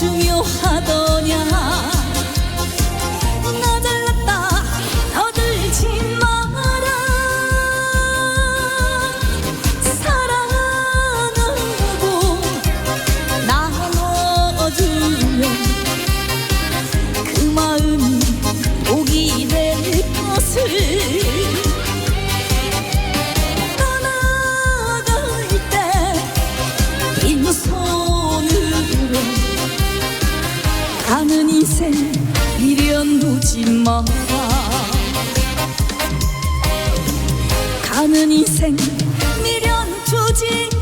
중요하더냐? 나 잘났다. 더들지 마라 사랑하고 나눠주면 그 마음이 복이 될 것을 사는 인생 미련 두지 마라 가는 인생 미련 두지 마